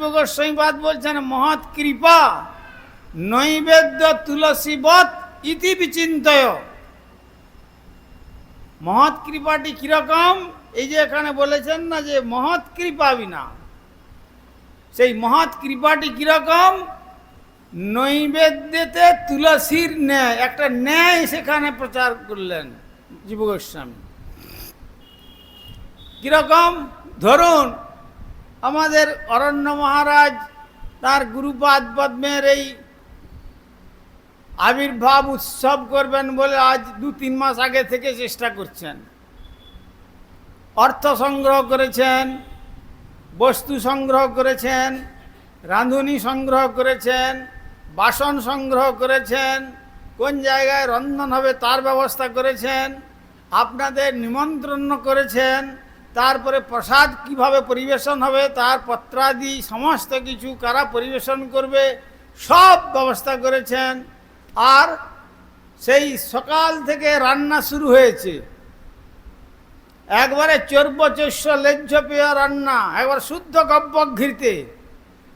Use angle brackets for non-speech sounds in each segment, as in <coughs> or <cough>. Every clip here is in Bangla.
গোস্বাইবাদ বলছেন, মহৎ কৃপা, নৈবেদ্য তুলসীবৎ ইতি বিচিন্তয়। মহৎ কৃপাটি কীরকম? এই যে এখানে বলেছেন না যে মহৎ কৃপা বিনা। সেই মহৎ কৃপাটি কীরকম? নৈবেদ্যতে তুলসীর ন্যায়, একটা ন্যায় সেখানে প্রচার করলেন জীব গোস্বামী কীরকম? ধরুন আমাদের অরণ্য মহারাজ, তার গুরুপাদ পদ্মের এই আবির্ভাব উৎসব করবেন বলে আজ দু তিন মাস আগে থেকে চেষ্টা করছেন। অর্থ সংগ্রহ করেছেন, বস্তু সংগ্রহ করেছেন, রাঁধুনি সংগ্রহ করেছেন, বাসন সংগ্রহ করেছেন, কোন জায়গায় রন্ধন হবে তার ব্যবস্থা করেছেন, আপনাদের নিমন্ত্রণ করেছেন তারপরে প্রসাদ কীভাবে পরিবেশন হবে, তার পত্রাদি, সমস্ত কিছু কারা পরিবেশন করবে, সব ব্যবস্থা করেছেন। আর সেই সকাল থেকে রান্না শুরু হয়েছে। একবারে চর্ব চর্বচস্য লেজ্জ পেয়া রান্না, একবার শুদ্ধ গব্বক ঘিরতে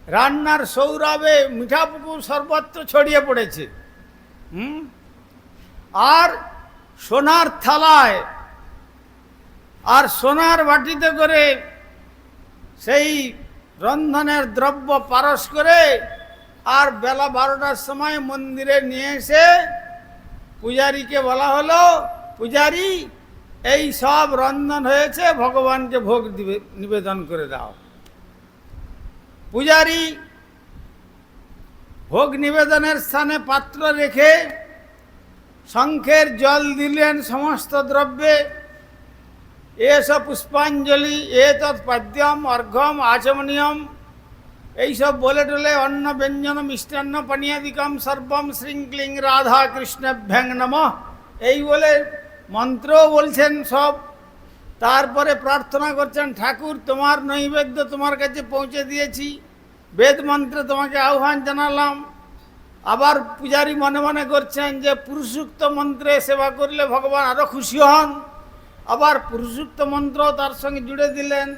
রান্নার সৌরভে মিঠাপুকুর সর্বত্র ছড়িয়ে পড়েছে। হুম? আর সোনার থালায় আর সোনার বাটিতে করে সেই রন্ধনের দ্রব্য পারস করে আর বেলা বারোটার সময় মন্দিরে নিয়ে এসে পূজারীকে বলা হলো, পূজারী, এই সব রন্ধন হয়েছে, ভগবানকে ভোগ দিবে, নিবেদন করে দাও। পূজারী ভোগ নিবেদনের স্থানে পাত্র রেখে শঙ্খের জল দিলেন সমস্ত দ্রব্যে। এস পুষ্পাঞ্জলি এ তৎপাদ্যম অর্ঘম আচমনীয়ম, এইসব বলে টলে অন্ন ব্যঞ্জন মিষ্টান্ন পানীয়াদিকম সর্বম শৃঙ্খলিং রাধা কৃষ্ণভ্যাং নম। এই বলে মন্ত্রও বলছেন সব। তারপরে প্রার্থনা করছেন, ঠাকুর, তোমার নৈবেদ্য তোমার কাছে পৌঁছে দিয়েছি। বেদ মন্ত্রে তোমাকে আহ্বান জানালাম। আবার পূজারী মনে মনে করছেন যে, পুরুষোক্ত মন্ত্রে সেবা করলে ভগবান আরও খুশি হন। আবার পুরুষোক্ত মন্ত্র তার সঙ্গে জুড়ে দিলেন।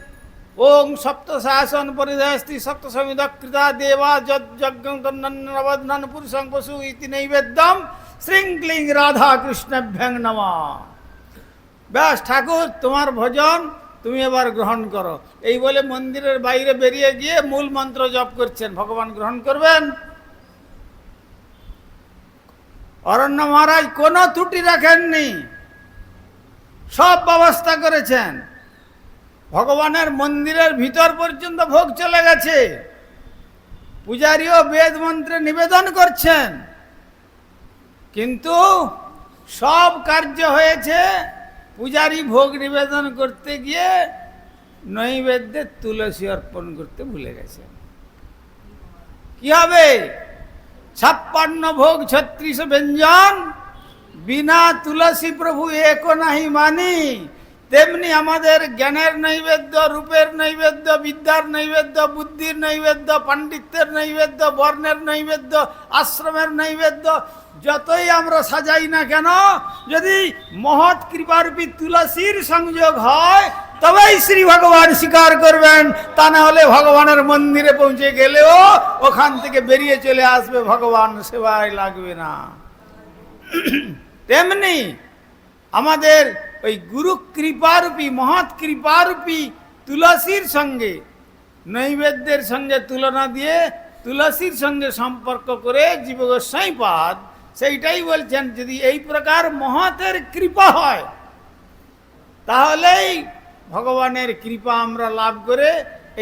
ওং সপ্ত শাসন পরিধস্তি সপ্ত সমিদকৃতা দেবা যজ্ঞন পুরুষং পশু ইতি নৈবেদ্যম শৃঙ্খলিং রাধা কৃষ্ণভ্যাং নমা। ব্যাস ঠাকুর, তোমার ভজন তুমি এবার গ্রহণ করো। এই বলে মন্দিরের বাইরে বেরিয়ে গিয়ে মূল মন্ত্র জপ করছেন। ভগবান গ্রহণ করবেন। অরণ্য মহারাজ কোনো ত্রুটি রাখেননি। সব ব্যবস্থা করেছেন। ভগবানের মন্দিরের ভিতর পর্যন্ত ভোগ চলে গেছে। পূজারীও বেদ মন্ত্রে নিবেদন করছেন। কিন্তু সব কার্য হয়েছে। পূজারী ভোগ নিবেদন করতে গিয়ে নৈবেদ্যে তুলসী অর্পণ করতে ভুলে গেছেন কি হবে? ছাপ্পান্ন ভোগ ছত্রিশ ব্যঞ্জন বিনা তুলসী প্রভু এক নাহি মানি, তেমনি আমাদের জ্ঞানের নৈবেদ্য, রূপের নৈবেদ্য, বিদ্যার নৈবেদ্য, বুদ্ধির নৈবেদ্য, পাণ্ডিত্যের নৈবেদ্য, বর্ণের নৈবেদ্য, আশ্রমের নৈবেদ্য, যতই আমরা সাজাই না কেন, যদি মহৎ কৃপারূপী তুলসীর সংযোগ হয়, তবেই শ্রী ভগবান স্বীকার করবেন। তা না হলে ভগবানের মন্দিরে পৌঁছে গেলেও ওখান থেকে বেরিয়ে চলে আসবে, ভগবান সেবায় লাগবে না। <coughs> তেমনি আমাদের ওই গুরু কৃপারূপী, মহৎ কৃপারূপী তুলসীর সঙ্গে, নৈবেদ্যের সঙ্গে তুলনা দিয়ে তুলসীর সঙ্গে সম্পর্ক করে জীবগোস্বাইপাদ সেইটাই বলছেন, যদি এই প্রকার মহতের কৃপা হয়, তাহলেই ভগবানের কৃপা আমরা লাভ করে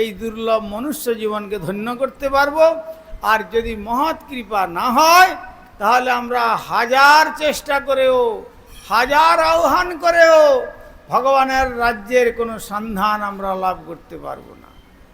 এই দুর্লভ মনুষ্য জীবনকে ধন্য করতে পারব। আর যদি মহৎ কৃপা না হয় তাহলে আমরা হাজার চেষ্টা করেও, হাজার আহ্বান করেও ভগবানের রাজ্যের কোনো সন্ধান আমরা লাভ করতে পারব না।